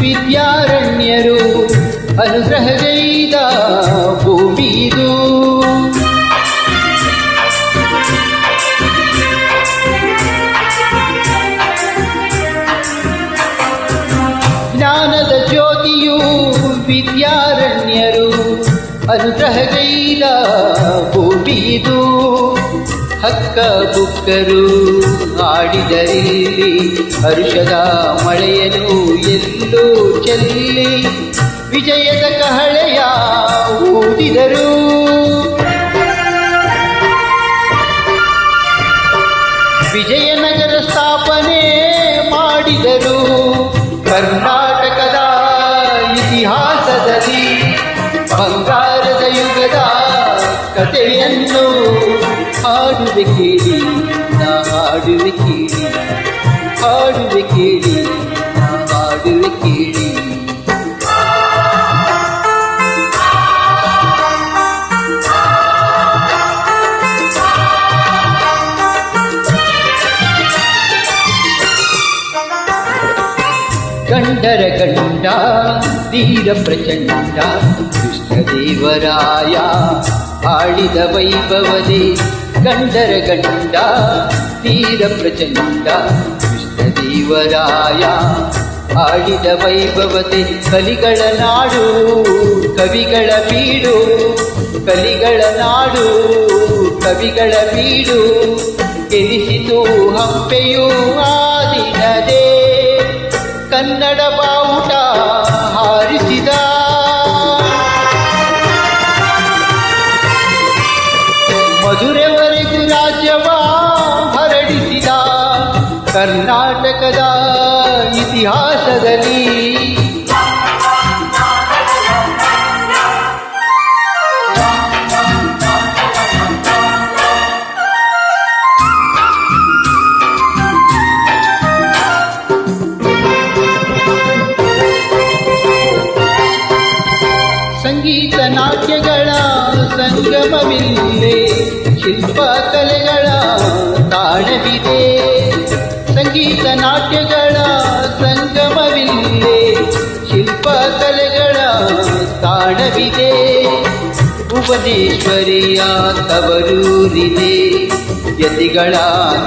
ವಿದ್ಯಾರಣ್ಯರು ಅನುಗ್ರಹಗೈದ ಭೂಮಿದು. ಜ್ಞಾನದ ಜ್ಯೋತಿಯು ವಿದ್ಯಾರಣ್ಯರು ಅನುಗ್ರಹಗೈದ ಭೂಮಿದು. ಹಕ್ಕ ಬುಕ್ಕರು ಆಡಿದರಿಲ್ಲಿ ಹರುಷದ ಮಳೆಯನು ಎಲ್ಲೂ ಚೆಲ್ಲಿ ವಿಜಯದ ಕಹಳೆಯ ಊದಿದರು. ವಿಜಯನಗರ ಸ್ಥಾಪನೆ ಮಾಡಿದರು ಕರ್ನಾಟಕದ ಇತಿಹಾಸದಲ್ಲಿ. ಯುಗದ ಕಥೆಯನ್ನು ಹಾಡುವೆ ಕೇಳಿ ನಾ ಹಾಡುವೆ ಕೇಳಿ ಹಾಡುವೆ ಕೇಳಿ ನಾ ಹಾಡುವೆ ಕೇಳಿ ಗಂಡರ ಗಂಡ ಧೀರ ಪ್ರಚಂಡ ಕೃಷ್ಣದೇವರಾಯ. ಆಳಿದ ವೈಭವದೆ ಗಂಡರ ಗಂಡ. ತೀರ ಪ್ರಚಂಡ ಕೃಷ್ಣದೇವರಾಯ. ಆಡಿದ ವೈಭವತೆ ಕಲಿಗಳ ನಾಡು, ಕವಿಗಳ ಬೀಡು. ಕಲಿಗಳ ನಾಡು, ಕವಿಗಳ ಬೀಡು. ಎನಿಸಿತು ಹಂಪೆಯೂ ಆದಿನದೇ ದಿನದೇ. ಕನ್ನಡ ಕರ್ನಾಟಕದ ಇತಿಹಾಸದಲ್ಲಿ. ಸಂಗೀತ ನಾಟ್ಯಗಳ ಸಂಗಮವಿಲ್ಲೇ ಶಿಲ್ಪ ಕಲೆಗಳ ತಾಣವಿದೆ. ಸಂಗೀತ ನಾಟ್ಯಗಳ ಸಂಗಮವಿಲ್ಲೇ, ಶಿಲ್ಪ ಕಲೆಗಳ ತಾಣವಿದೆ. ಭುವನೇಶ್ವರಿಯ ತವರೂರಿದೆ, ಯತಿಗಳ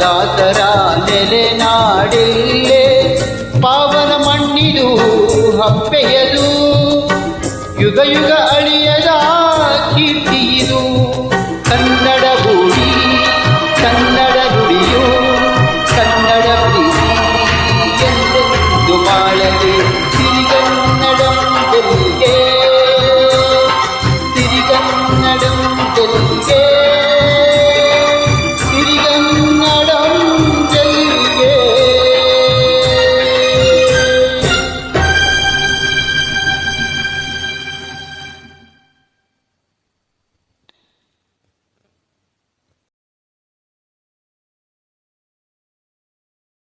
ದಾಸರ ನೆಲೆನಾಡಿಲ್ಲೇ ಪಾವನ ಮಣ್ಣಿದು ಹಪ್ಪೆಯದು. ಯುಗ ಯುಗ